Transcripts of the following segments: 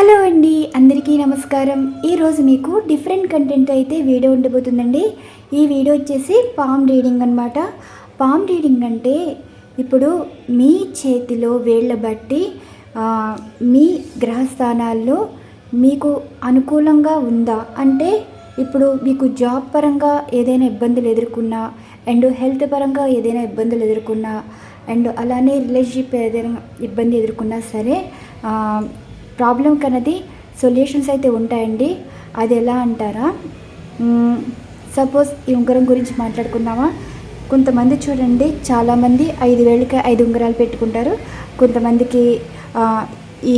Hello అండి అందరికీ నమస్కారం. ఈరోజు మీకు డిఫరెంట్ కంటెంట్ అయితే వీడియో ఉండబోతుందండి. ఈ వీడియో వచ్చేసి పామ్ రీడింగ్ అనమాట పామ్ రీడింగ్ అంటే ఇప్పుడు మీ చేతిలో వేళ్ళ బట్టి మీ గ్రహస్థానాల్లో మీకు అనుకూలంగా ఉందా? అంటే ఇప్పుడు మీకు జాబ్ పరంగా ఏదైనా ఇబ్బందులు ఎదుర్కొన్నా అండ్ హెల్త్ పరంగా ఏదైనా ఇబ్బందులు ఎదుర్కొన్నా అండ్ అలానే రిలేషన్షిప్ ఏదైనా ఇబ్బంది ఎదుర్కొన్నా సరే ప్రాబ్లం కన్నది సొల్యూషన్స్ అయితే ఉంటాయండి. అది ఎలా అంటారా? సపోజ్ ఈ ఉంగరం గురించి మాట్లాడుకుందామా? కొంతమంది చూడండి చాలామంది ఐదు వేలకి ఐదు ఉంగరాలు పెట్టుకుంటారు. కొంతమందికి ఈ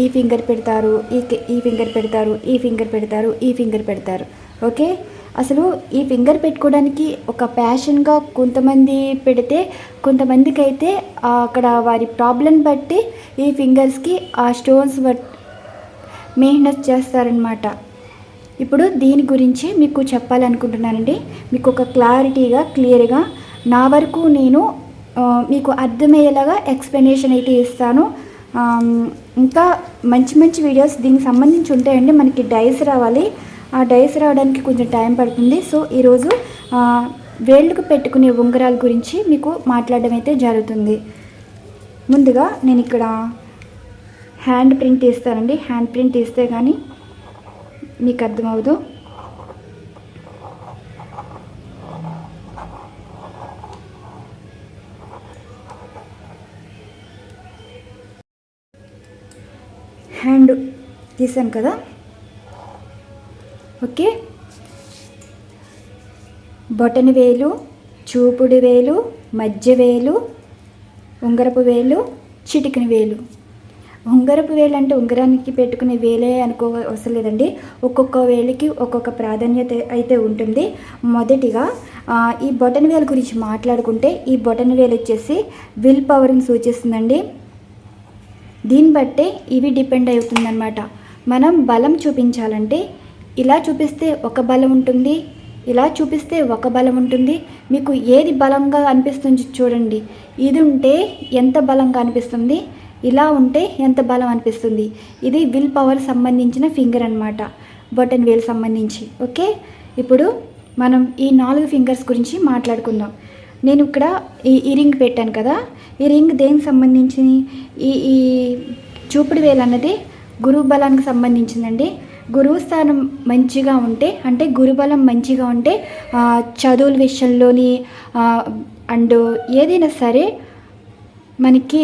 ఈ ఫింగర్ పెడతారు ఈ ఈ ఫింగర్ పెడతారు ఈ ఫింగర్ పెడతారు ఈ ఫింగర్ పెడతారు. ఓకే? అసలు ఈ ఫింగర్ పెట్టుకోవడానికి ఒక ప్యాషన్గా కొంతమంది పెడితే కొంతమందికి అయితే అక్కడ వారి ప్రాబ్లం బట్టి ఈ ఫింగర్స్కి ఆ స్టోన్స్ బట్ చేస్తారనమాట ఇప్పుడు దీని గురించి మీకు చెప్పాలనుకుంటున్నానండి. మీకు ఒక క్లారిటీగా క్లియర్గా నా వరకు నేను మీకు అర్థమయ్యేలాగా ఎక్స్ప్లెనేషన్ అయితే ఇస్తాను. ఇంకా మంచి మంచి వీడియోస్ దీనికి సంబంధించి ఉంటాయండి. మనకి డైస్ రావాలి. ఆ డైస్ రావడానికి కొంచెం టైం పడుతుంది. సో ఈరోజు వేళ్ళకు పెట్టుకునే ఉంగరాల గురించి మీకు మాట్లాడడం అయితే జరుగుతుంది. ముందుగా నేను ఇక్కడ హ్యాండ్ ప్రింట్ తీస్తానండి. హ్యాండ్ ప్రింట్ తీస్తే కానీ మీకు అర్థమవుదు. హ్యాండ్ తీసాను కదా. ఓకే? బొటని వేలు చూపుడు వేలు మధ్య వేలు ఉంగరపు వేలు చిటికిన వేలు. ఉంగరపు వేలు అంటే ఉంగరానికి పెట్టుకునే వేలే అనుకో అవసరం లేదండి. ఒక్కొక్క వేలికి ఒక్కొక్క ప్రాధాన్యత అయితే ఉంటుంది. మొదటిగా ఈ బొటన వేలు గురించి మాట్లాడుకుంటే ఈ బొటన వేలు వచ్చేసి విల్ పవర్ని సూచిస్తుందండి. దీన్ని బట్టే ఇవి డిపెండ్ అవుతుందన్నమాట. మనం బలం చూపించాలంటే ఇలా చూపిస్తే ఒక బలం ఉంటుంది ఇలా చూపిస్తే ఒక బలం ఉంటుంది. మీకు ఏది బలంగా అనిపిస్తుంది చూడండి. ఇది ఉంటే ఎంత బలంగా అనిపిస్తుంది? ఇలా ఉంటే ఎంత బలం అనిపిస్తుంది? ఇది విల్ పవర్ సంబంధించిన ఫింగర్ అనమాట బటన్ వేల్ సంబంధించి. ఓకే? ఇప్పుడు మనం ఈ నాలుగు ఫింగర్స్ గురించి మాట్లాడుకుందాం. నేను ఇక్కడ ఈ ఈ రింగ్ పెట్టాను కదా. ఈ రింగ్ దేనికి సంబంధించి ఈ ఈ చూపుడు వేలు అన్నది గురువు బలానికి సంబంధించిందండి. గురువు స్థానం మంచిగా ఉంటే అంటే గురుబలం మంచిగా ఉంటే చదువుల విషయంలోని అండ్ ఏదైనా సరే మనకి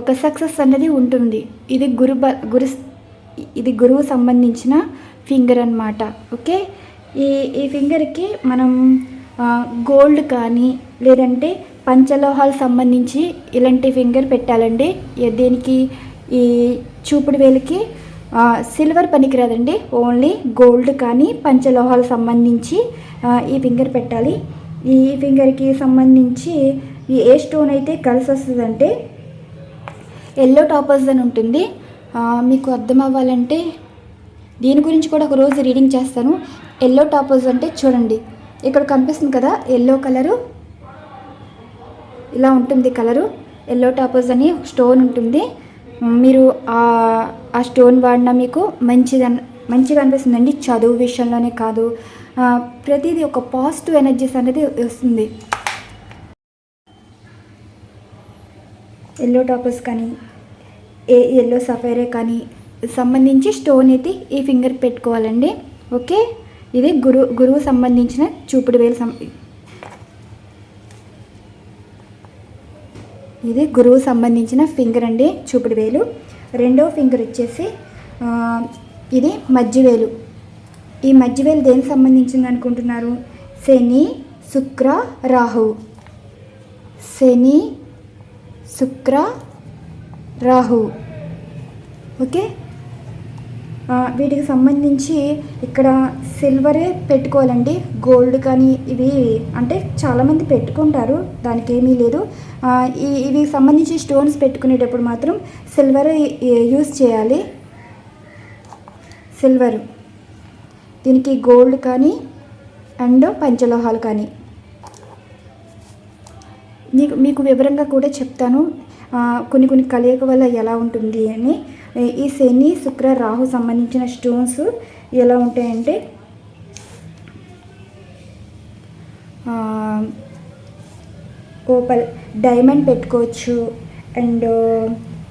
ఒక సక్సెస్ అన్నది ఉంటుంది. ఇది గురు గురు ఇది గురువు సంబంధించిన ఫింగర్ అన్నమాట. ఓకే? ఈ ఈ ఫింగర్కి మనం గోల్డ్ కానీ లేదంటే పంచలోహాలు సంబంధించి ఇలాంటి ఫింగర్ పెట్టాలండి. దేనికి? ఈ చూపుడు వేలికి సిల్వర్ పనికిరాదండి. ఓన్లీ గోల్డ్ కానీ పంచలోహాలు సంబంధించి ఈ ఫింగర్ పెట్టాలి. ఈ ఫింగర్కి సంబంధించి ఈ ఏ స్టోన్ అయితే కలిసి వస్తుందంటే ఎల్లో టాపర్స్ అని ఉంటుంది. మీకు అర్థం అవ్వాలంటే దీని గురించి కూడా ఒక రోజు రీడింగ్ చేస్తాను. ఎల్లో టాపర్స్ అంటే చూడండి ఇక్కడ కనిపిస్తుంది కదా ఎల్లో కలరు. ఇలా ఉంటుంది కలరు. ఎల్లో టాపర్స్ అని స్టోన్ ఉంటుంది. మీరు ఆ ఆ స్టోన్ వాడినా మీకు మంచిదన్ మంచిగా అనిపిస్తుందండి. చదువు విషయంలోనే కాదు. ప్రతిదీ ఒక పాజిటివ్ ఎనర్జీస్ అనేది వస్తుంది. ఎల్లో టాపర్స్ కానీ ఏ ఎల్లో సఫైరే కానీ సంబంధించి స్టోన్ అయితే ఈ ఫింగర్ పెట్టుకోవాలండి. ఓకే? ఇది గురు గురువు సంబంధించిన చూపుడు వేలు ఇది గురువు సంబంధించిన ఫింగర్ అండి చూపుడు వేలు. రెండో ఫింగర్ వచ్చేసి ఇది మధ్యవేలు ఈ మధ్యవేలు దేనికి సంబంధించింది అనుకుంటున్నారు? శని శుక్ర రాహు. శని శుక్ర రాహు. ఓకే? వీటికి సంబంధించి ఇక్కడ సిల్వరే పెట్టుకోవాలండి. గోల్డ్ కానీ ఇవి అంటే చాలామంది పెట్టుకుంటారు. దానికి ఏమీ లేదు. ఈ ఇవి సంబంధించి స్టోన్స్ పెట్టుకునేటప్పుడు మాత్రం సిల్వర్ యూస్ చేయాలి. సిల్వర్ దీనికి గోల్డ్ కానీ అండ్ పంచలోహాలు కానీ. మీకు మీకు వివరంగా కూడా చెప్తాను. కొన్ని కొన్ని కలయిక వల్ల ఎలా ఉంటుంది అని. ఈ శని శుక్ర రాహు సంబంధించిన స్టోన్స్ ఎలా ఉంటాయంటే ఓపల్ డైమండ్ పెట్టుకోవచ్చు. అండ్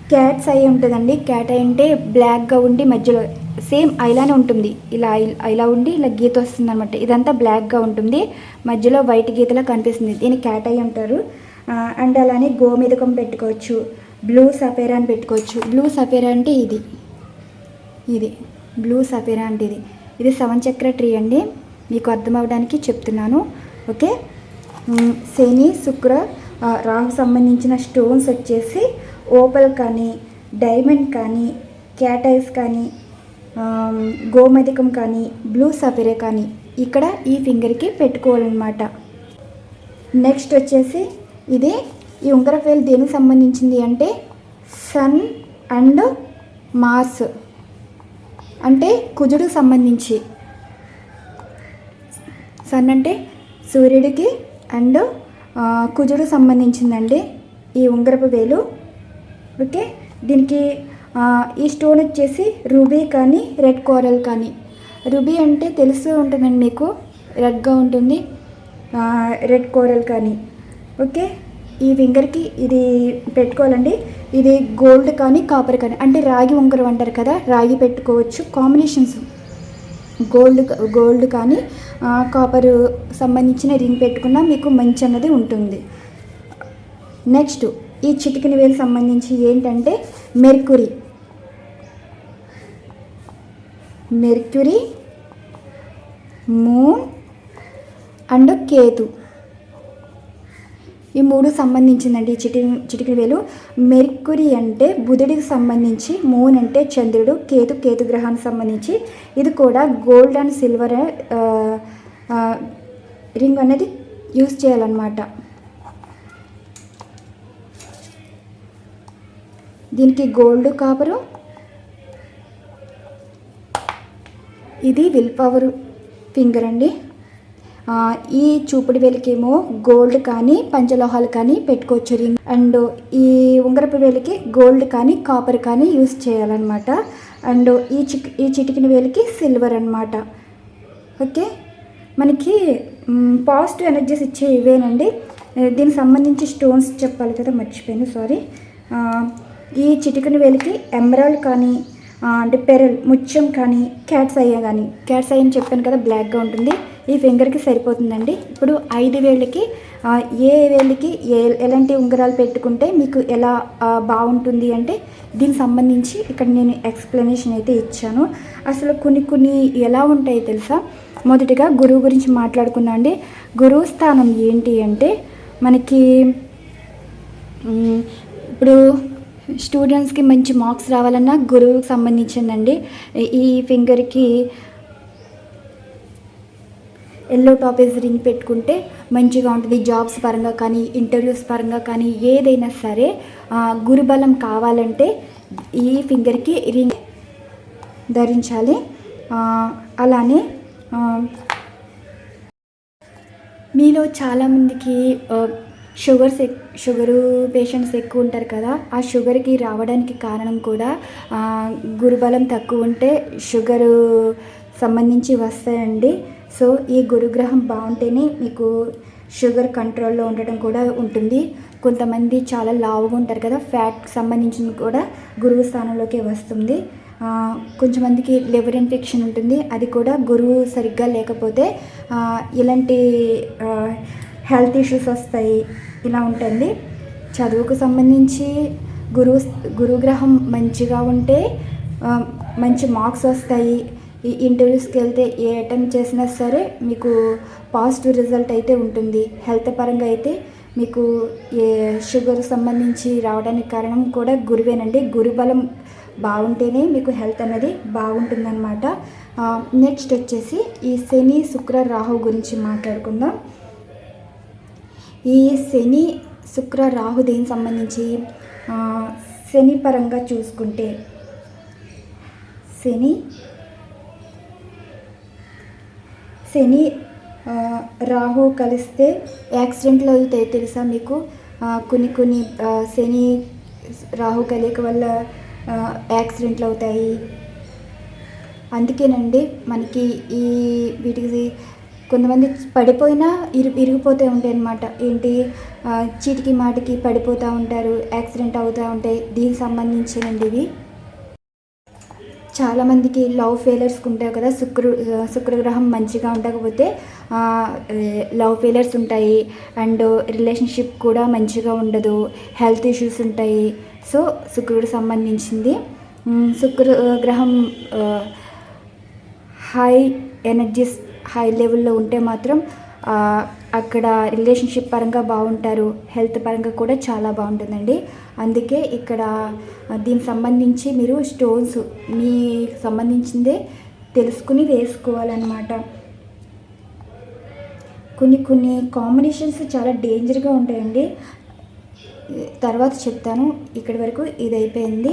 క్యాట్స్ ఐ ఉంటుందండి. క్యాట్ ఐ అంటే బ్లాక్గా ఉండి మధ్యలో సేమ్ ఐలానే ఉంటుంది. ఇలా ఐ- ఇలా ఉండి ఇలా గీత వస్తుంది అనమాట ఇదంతా బ్లాక్గా ఉంటుంది. మధ్యలో వైట్ గీతలా కనిపిస్తుంది. దీన్ని క్యాట్ ఐ అంటారు అండ్ అలానే గోమెదకం పెట్టుకోవచ్చు. బ్లూ సఫేరా అని పెట్టుకోవచ్చు. బ్లూ సఫేరా అంటే ఇది. ఇది. బ్లూ సఫేరా అంటే ఇది. ఇది సెవెన్ చక్ర ట్రీ అండి. మీకు అర్థమవడానికి చెప్తున్నాను. ఓకే? శని శుక్ర రాహు సంబంధించిన స్టోన్స్ వచ్చేసి ఓపల్ కానీ డైమండ్ కానీ క్యాటైస్ కానీ గోమధికం కానీ బ్లూ సఫేరా కానీ ఇక్కడ ఈ ఫింగర్కి పెట్టుకోవాలన్నమాట. నెక్స్ట్ వచ్చేసి ఇది ఈ ఉంగరపు వేలు దేనికి సంబంధించింది అంటే సన్ అండ్ మార్స్ అంటే కుజుడికి సంబంధించి. సన్ అంటే సూర్యుడికి అండ్ కుజుడు సంబంధించిందండి ఈ ఉంగరపు వేలు. ఓకే? దీనికి ఈ స్టోన్ వచ్చేసి రూబీ కానీ రెడ్ కోరల్ కానీ. రూబీ అంటే తెలుస్తూ ఉంటుందండి మీకు రెడ్గా ఉంటుంది రెడ్ కోరల్ కానీ. ఓకే? ఈ ఫింగర్కి ఇది పెట్టుకోవాలండి. ఇది గోల్డ్ కానీ కాపర్ కానీ అంటే రాగి ఉంగరం అంటారు కదా రాగి పెట్టుకోవచ్చు. కాంబినేషన్స్ గోల్డ్ గోల్డ్ కానీ కాపర్ సంబంధించిన రింగ్ పెట్టుకున్నా మీకు మంచి అన్నది ఉంటుంది. నెక్స్ట్ ఈ చిటికిన వేలు సంబంధించి ఏంటంటే mercury mercury moon and Ketu. ఈ మూడు సంబంధించిందండి. చిటి చిటికిన వేలు. మెర్కురీ అంటే బుధుడికి సంబంధించి మూన్ అంటే చంద్రుడు కేతు కేతు గ్రహానికి సంబంధించి. ఇది కూడా గోల్డ్ అండ్ సిల్వర్ రింగ్ అనేది యూస్ చేయాలన్నమాట. దీనికి గోల్డ్ కాపరు. ఇది విల్ పవర్ ఫింగర్ అండి. ఈ చూపుడు వేలికేమో గోల్డ్ కానీ పంచలోహాలు కానీ పెట్టుకోవచ్చు రింగ్. అండ్ ఈ ఉంగరపు వేలికి గోల్డ్ కానీ కాపర్ కానీ యూస్ చేయాలన్నమాట. అండ్ ఈ చిక్ ఈ చిటికిన వేలికి సిల్వర్ అనమాట ఓకే? మనకి పాజిటివ్ ఎనర్జీస్ ఇచ్చే ఇవేనండి. దీనికి సంబంధించి స్టోన్స్ చెప్పాలి కదా మర్చిపోయాను సారీ. ఈ చిటికిన వేలికి ఎమరాల్డ్ కానీ అంటే పెరల్ ముత్యం కానీ క్యాట్స్ అయ్యా కానీ. క్యాట్స్ అయ్యని చెప్పాను కదా బ్లాక్గా ఉంటుంది. ఈ ఫింగర్కి సరిపోతుందండి. ఇప్పుడు ఐదు వేళ్ళకి ఏ వేళ్ళకి ఏ ఎలాంటి ఉంగరాలు పెట్టుకుంటే మీకు ఎలా బాగుంటుంది అంటే దీనికి సంబంధించి ఇక్కడ నేను ఎక్స్ప్లెనేషన్ అయితే ఇచ్చాను. అసలు కొన్ని కొన్ని ఎలా ఉంటాయి తెలుసా? మొదటిగా గురువు గురించి మాట్లాడుకుందాం అండి. గురువు స్థానం ఏంటి అంటే మనకి ఇప్పుడు స్టూడెంట్స్కి మంచి మార్క్స్ రావాలన్నా గురువుకి సంబంధించిందండి. ఈ ఫింగర్కి ఎల్లో టాపేజ్ రింగ్ పెట్టుకుంటే మంచిగా ఉంటుంది. జాబ్స్ పరంగా కానీ ఇంటర్వ్యూస్ పరంగా కానీ ఏదైనా సరే గురుబలం కావాలంటే ఈ ఫింగర్కి రింగ్ ధరించాలి. అలానే మీలో చాలామందికి షుగర్స్ ఎక్ షుగరు పేషెంట్స్ ఎక్కువ ఉంటారు కదా ఆ షుగర్కి రావడానికి కారణం కూడా గురుబలం తక్కువ ఉంటే షుగరు సంబంధించి వస్తాయండి. సో ఈ గురుగ్రహం బాగుంటేనే మీకు షుగర్ కంట్రోల్లో ఉండటం కూడా ఉంటుంది. కొంతమంది చాలా లావుగా ఉంటారు కదా ఫ్యాట్ సంబంధించిన కూడా గురువు స్థానంలోకి వస్తుంది. ఆ, కొంచెమందికి లివర్ ఇన్ఫెక్షన్ ఉంటుంది అది కూడా గురువు సరిగ్గా లేకపోతే ఇలాంటి హెల్త్ ఇష్యూస్ వస్తాయి ఇలా ఉంటుంది. చదువుకు సంబంధించి గురువు గురుగ్రహం మంచిగా ఉంటే మంచి మార్క్స్ వస్తాయి. ఈ ఇంటర్వ్యూస్కి వెళ్తే ఏ అటెంప్ట్ చేసినా సరే మీకు పాజిటివ్ రిజల్ట్ అయితే ఉంటుంది. హెల్త్ పరంగా అయితే మీకు ఏ షుగర్ సంబంధించి రావడానికి కారణం కూడా గురువేనండి. గురుబలం బాగుంటేనే మీకు హెల్త్ అనేది బాగుంటుందన్నమాట. నెక్స్ట్ వచ్చేసి ఈ శని శుక్ర రాహు గురించి మాట్లాడుకుందాం. ఈ శని శుక్ర రాహు దేనికి సంబంధించి? శని పరంగా చూసుకుంటే శని శని రాహు కలిస్తే యాక్సిడెంట్లు అవుతాయి తెలుసా మీకు? కొన్ని కొన్ని శని రాహు కలియక వల్ల యాక్సిడెంట్లు అవుతాయి. అందుకేనండి మనకి ఈ వీటికి కొంతమంది పడిపోయినా ఇరు ఇరిగిపోతూ ఉంటాయి అనమాట ఏంటి చీటికి మాటికి పడిపోతూ ఉంటారు యాక్సిడెంట్ అవుతూ ఉంటాయి. దీనికి సంబంధించినండి ఇవి. చాలామందికి లవ్ ఫెయిలర్స్ ఉంటాయి కదా. శుక్రు శుక్రగ్రహం మంచిగా ఉండకపోతే లవ్ ఫెయిలర్స్ ఉంటాయి. అండ్ రిలేషన్షిప్ కూడా మంచిగా ఉండదు. హెల్త్ ఇష్యూస్ ఉంటాయి. సో శుక్రుడు సంబంధించింది. శుక్రగ్రహం శుక్ర గ్రహం హై ఎనర్జీస్ హై లెవెల్లో ఉంటే మాత్రం అక్కడ రిలేషన్షిప్ పరంగా బాగుంటారు హెల్త్ పరంగా కూడా చాలా బాగుంటుందండి. అందుకే ఇక్కడ దీనికి సంబంధించి మీరు స్టోన్స్ మీకు సంబంధించిందే తెలుసుకుని వేసుకోవాలన్నమాట. కొన్ని కొన్ని కాంబినేషన్స్ చాలా డేంజర్గా ఉంటాయండి. తర్వాత చెప్తాను ఇక్కడి వరకు ఇది అయిపోయింది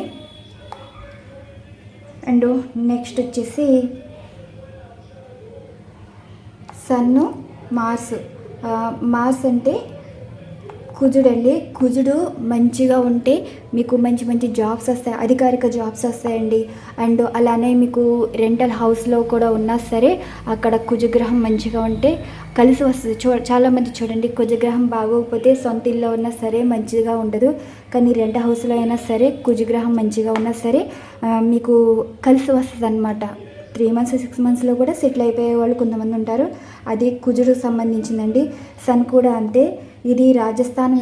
అండ్ నెక్స్ట్ వచ్చేసి సన్ను మార్స్. మార్స్ అంటే కుజుడండి. కుజుడు మంచిగా ఉంటే మీకు మంచి మంచి జాబ్స్ వస్తాయి అధికారిక జాబ్స్ వస్తాయండి. అండ్ అలానే మీకు రెంటల్ హౌస్లో కూడా ఉన్నా సరే అక్కడ కుజగ్రహం మంచిగా ఉంటే కలిసి వస్తుంది. చూ చాలామంది చూడండి కుజగ్రహం బాగోకపోతే సొంత ఇల్లు ఉన్నా సరే మంచిగా ఉండదు. కానీ రెంట్ హౌస్లో అయినా సరే కుజగ్రహం మంచిగా ఉన్నా సరే మీకు కలిసి వస్తుంది అనమాట త్రీ మంత్స్ సిక్స్ మంత్స్లో కూడా సెటిల్ అయిపోయే వాళ్ళు కొంతమంది ఉంటారు. అది కుజుడు సంబంధించిందండి. సన్ కూడా అంతే. ఇది రాజస్థాన్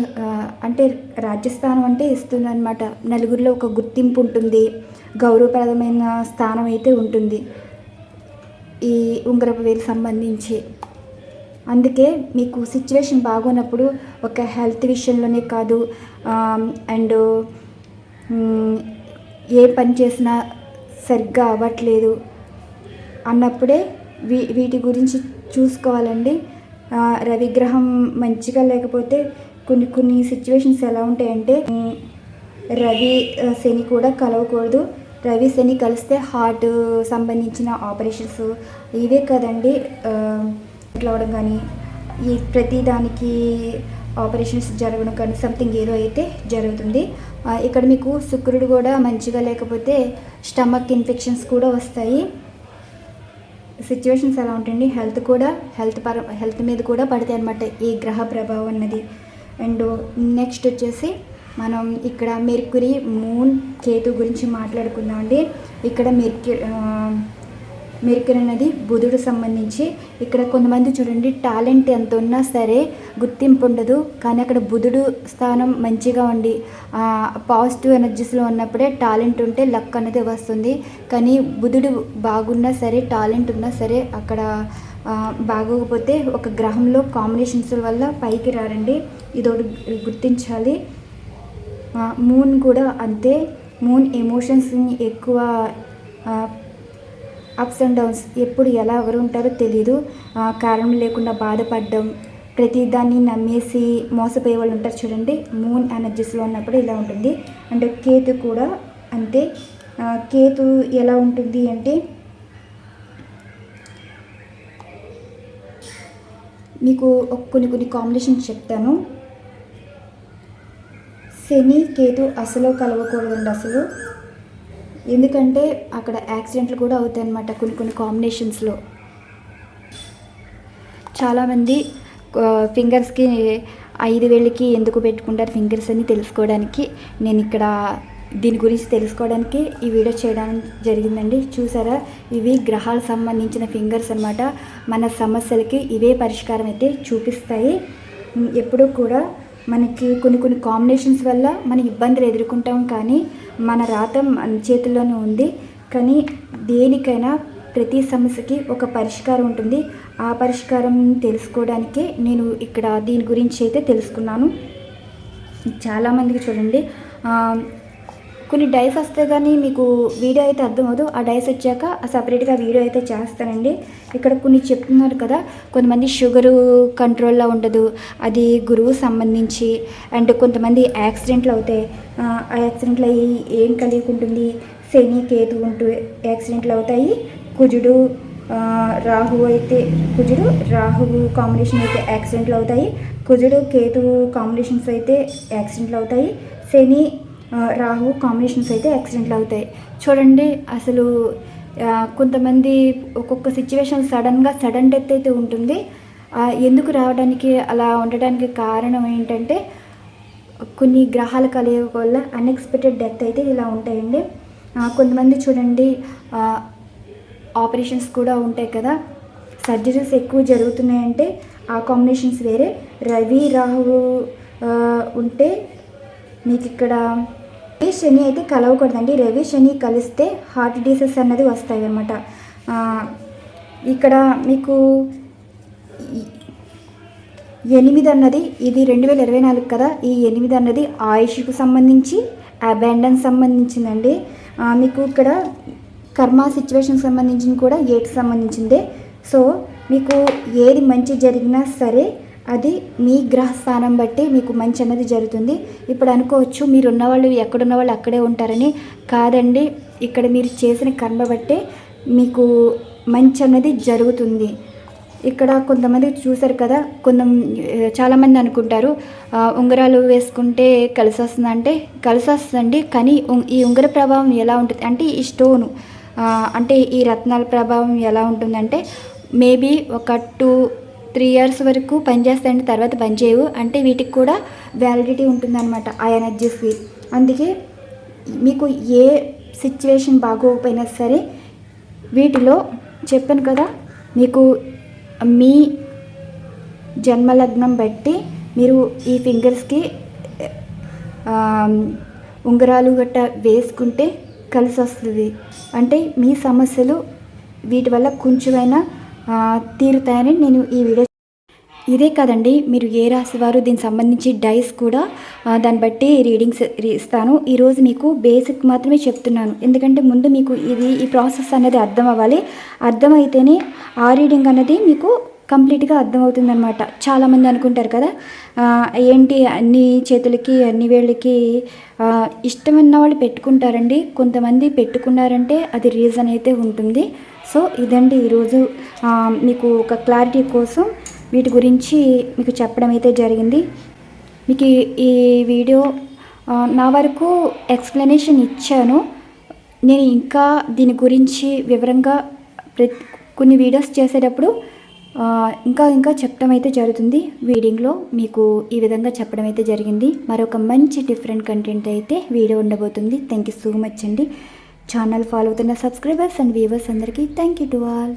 అంటే రాజస్థానం అంటే ఇస్తుందన్నమాట. నలుగురిలో ఒక గుర్తింపు ఉంటుంది. గౌరవప్రదమైన స్థానం అయితే ఉంటుంది. ఈ ఉంగరపు వేలు సంబంధించి. అందుకే మీకు సిచ్యువేషన్ బాగున్నప్పుడు ఒక హెల్త్ విషయంలోనే కాదు అండ్ ఏ పని చేసినా సరిగ్గా అవ్వట్లేదు. అన్నప్పుడే వీ వీటి గురించి చూసుకోవాలండి. రవిగ్రహం మంచిగా లేకపోతే కొన్ని కొన్ని సిచ్యువేషన్స్ ఎలా ఉంటాయంటే రవి శని కూడా కలవకూడదు. రవి శని కలిస్తే హార్ట్ సంబంధించిన ఆపరేషన్స్ ఇవే కదండి. ఇట్లా అవడం కానీ ఈ ప్రతి దానికి ఆపరేషన్స్ జరగడం కానీ సంథింగ్ ఏదో అయితే జరుగుతుంది. ఇక్కడ మీకు శుక్రుడు కూడా మంచిగా లేకపోతే స్టమక్ ఇన్ఫెక్షన్స్ కూడా వస్తాయి. సిచ్యువేషన్స్ ఎలా ఉంటాయండి? హెల్త్ కూడా హెల్త్ పర హెల్త్ మీద కూడా పడతాయి అనమాట ఈ గ్రహ ప్రభావం అన్నది. అండ్ నెక్స్ట్ వచ్చేసి మనం ఇక్కడ మెర్కురీ మూన్ కేతు గురించి మాట్లాడుకుందామండి. ఇక్కడ మెర్క్యూ మెర్క్యూరీ అనేది బుధుడు సంబంధించి. ఇక్కడ కొంతమంది చూడండి టాలెంట్ ఎంత ఉన్నా సరే గుర్తింపు ఉండదు. కానీ అక్కడ బుధుడు స్థానం మంచిగా ఉండి పాజిటివ్ ఎనర్జీస్లో ఉన్నప్పుడే టాలెంట్ ఉంటే లక్ అనేది వస్తుంది. కానీ బుధుడు బాగున్నా సరే టాలెంట్ ఉన్నా సరే అక్కడ బాగోకపోతే ఒక గ్రహంలో కాంబినేషన్స్ వల్ల పైకి రారండి. ఇదోటి గుర్తించాలి. మూన్ కూడా అంతే. మూన్ ఎమోషన్స్ని ఎక్కువ అప్స్ అండ్ డౌన్స్ ఎప్పుడు ఎలా ఎవరు ఉంటారో తెలీదు. ఆ, కారణం లేకుండా బాధపడడం ప్రతిదాన్ని నమ్మేసి మోసపోయే వాళ్ళు ఉంటారు చూడండి. మూన్ ఎనర్జీస్లో ఉన్నప్పుడు ఇలా ఉంటుంది. అంటే కేతు కూడా అంతే. కేతు ఎలా ఉంటుంది అంటే మీకు కొన్ని కొన్ని కాంబినేషన్ చెప్తాను. శని కేతు అసలు కలవకూడదండి అసలు. ఎందుకంటే అక్కడ యాక్సిడెంట్లు కూడా అవుతాయి అన్నమాట కొన్ని కొన్ని కాంబినేషన్స్లో. చాలామంది ఫింగర్స్కి ఐదు వేలకి ఎందుకు పెట్టుకుంటారు ఫింగర్స్ అని తెలుసుకోవడానికి. నేను ఇక్కడ దీని గురించి తెలుసుకోవడానికి ఈ వీడియో చేయడం జరిగిందండి. చూసారా? ఇవి గ్రహాలకు సంబంధించిన ఫింగర్స్ అన్నమాట. మన సమస్యలకి ఇవే పరిష్కారం అయితే చూపిస్తాయి. ఎప్పుడూ కూడా మనకి కొన్ని కొన్ని కాంబినేషన్స్ వల్ల మన ఇబ్బందులు ఎదుర్కొంటాం కానీ మన రాత మన చేతుల్లోనే ఉంది. కానీ దేనికైనా ప్రతి సమస్యకి ఒక పరిష్కారం ఉంటుంది. ఆ పరిష్కారం తెలుసుకోవడానికే నేను ఇక్కడ దీని గురించి అయితే తెలుసుకున్నాను. చాలామందికి చూడండి. కొన్ని డైస్ వస్తే కానీ మీకు వీడియో అయితే అర్థమవుదు ఆ డైస్ వచ్చాక సపరేట్గా వీడియో అయితే చేస్తానండి. ఇక్కడ కొన్ని చెప్తున్నారు కదా కొంతమంది షుగరు కంట్రోల్లో ఉండదు. అది గురువు సంబంధించి అండ్ కొంతమంది యాక్సిడెంట్లు అవుతాయి. ఆ యాక్సిడెంట్లు అయ్యి ఏం కలిగి ఉంటుంది శని కేతు ఉంటూ యాక్సిడెంట్లు అవుతాయి. కుజుడు రాహు అయితే కుజుడు రాహువు కాంబినేషన్ అయితే యాక్సిడెంట్లు అవుతాయి. కుజుడు కేతు కాంబినేషన్స్ అయితే యాక్సిడెంట్లు అవుతాయి. శని రాహు కాంబినేషన్స్ అయితే యాక్సిడెంట్లు అవుతాయి. చూడండి అసలు కొంతమంది ఒక్కొక్క సిచ్యువేషన్ సడన్గా సడన్ డెత్ అయితే ఉంటుంది. ఎందుకు రావడానికి అలా ఉండడానికి కారణం ఏంటంటే కొన్ని గ్రహాల కలయిక వల్ల అన్ఎక్స్పెక్టెడ్ డెత్ అయితే ఇలా ఉంటాయండి. కొంతమంది చూడండి ఆపరేషన్స్ కూడా ఉంటాయి కదా. సర్జరీస్ ఎక్కువ జరుగుతున్నాయంటే ఆ కాంబినేషన్స్ వేరే. రవి రాహు ఉంటే మీకు ఇక్కడ రవి శని అయితే కలవకూడదండి రవి శని కలిస్తే హార్ట్ డిసీజ్ అన్నది వస్తాయి అన్నమాట. ఇక్కడ మీకు ఎనిమిది అన్నది ఇది రెండు వేల ఇరవై నాలుగు కదా ఈ ఎనిమిది అన్నది ఆయుష్కు సంబంధించి అబాండన్ సంబంధించిందండి. మీకు ఇక్కడ కర్మ సిచ్యువేషన్కి సంబంధించింది కూడా ఏటికి సంబంధించిందే. సో మీకు ఏది మంచి జరిగినా సరే అది మీ గ్రహ స్థానం బట్టి మీకు మంచి అన్నది జరుగుతుంది. ఇప్పుడు అనుకోవచ్చు మీరు ఉన్నవాళ్ళు ఎక్కడున్న వాళ్ళు అక్కడే ఉంటారని కాదండి. ఇక్కడ మీరు చేసిన కర్మ బట్టే మీకు మంచి అన్నది జరుగుతుంది. ఇక్కడ కొంతమంది చూసారు కదా కొంత చాలామంది అనుకుంటారు ఉంగరాలు వేసుకుంటే కలిసి వస్తుందంటే కలిసి వస్తుందండి. కానీ ఉం- ఈ ఉంగర ప్రభావం ఎలా ఉంటుంది అంటే ఈ స్టోను అంటే ఈ రత్నాల ప్రభావం ఎలా ఉంటుందంటే మేబీ ఒక టూ త్రీ ఇయర్స్ వరకు పనిచేస్తాయండి తర్వాత పనిచేయవు. అంటే వీటికి కూడా వ్యాలిడిటీ ఉంటుందన్నమాట ఆ ఎనర్జీస్కి అందుకే మీకు ఏ సిచ్యువేషన్ బాగోకపోయినా సరే వీటిలో చెప్పాను కదా మీకు మీ జన్మలగ్నం బట్టి మీరు ఈ ఫింగర్స్కి ఉంగరాలు గట్ట వేసుకుంటే కలిసి వస్తుంది అంటే మీ సమస్యలు వీటి వల్ల కొంచెమైనా తీరుతాయని నేను ఈ వీడియో ఇదే కాదండి మీరు ఏ రాశి వారు దీనికి సంబంధించి డైస్ కూడా దాన్ని బట్టి రీడింగ్స్ ఇస్తాను. ఈరోజు మీకు బేసిక్ మాత్రమే చెప్తున్నాను. ఎందుకంటే ముందు మీకు ఇది ఈ ప్రాసెస్ అనేది అర్థం అవ్వాలి. అర్థమైతేనే ఆ రీడింగ్ అనేది మీకు కంప్లీట్గా అర్థమవుతుంది అనమాట చాలామంది అనుకుంటారు కదా ఏంటి అన్ని చేతులకి అన్ని వేళ్ళకి ఇష్టమన్న ఇష్టమైన వాళ్ళు పెట్టుకుంటారండి. కొంతమంది పెట్టుకున్నారంటే అది రీజన్ అయితే ఉంటుంది. సో ఇదండి ఈరోజు మీకు ఒక క్లారిటీ కోసం వీటి గురించి మీకు చెప్పడం అయితే జరిగింది. మీకు ఈ- వీడియో నా వరకు ఎక్స్ప్లెనేషన్ ఇచ్చాను. నేను ఇంకా దీని గురించి వివరంగా ప్రతి కొన్ని వీడియోస్ చేసేటప్పుడు ఇంకా ఇంకా చెప్పడం అయితే జరుగుతుంది. వీడింగ్లో మీకు ఈ విధంగా చెప్పడం అయితే జరిగింది. మరొక మంచి డిఫరెంట్ కంటెంట్ అయితే వీడియో ఉండబోతుంది. థ్యాంక్ యూ సో మచ్ అండి. ఛానల్ ఫాలో అవుతున్న సబ్స్క్రైబర్స్ అండ్ వ్యూవర్స్ అందరికీ థ్యాంక్ యూ టు ఆల్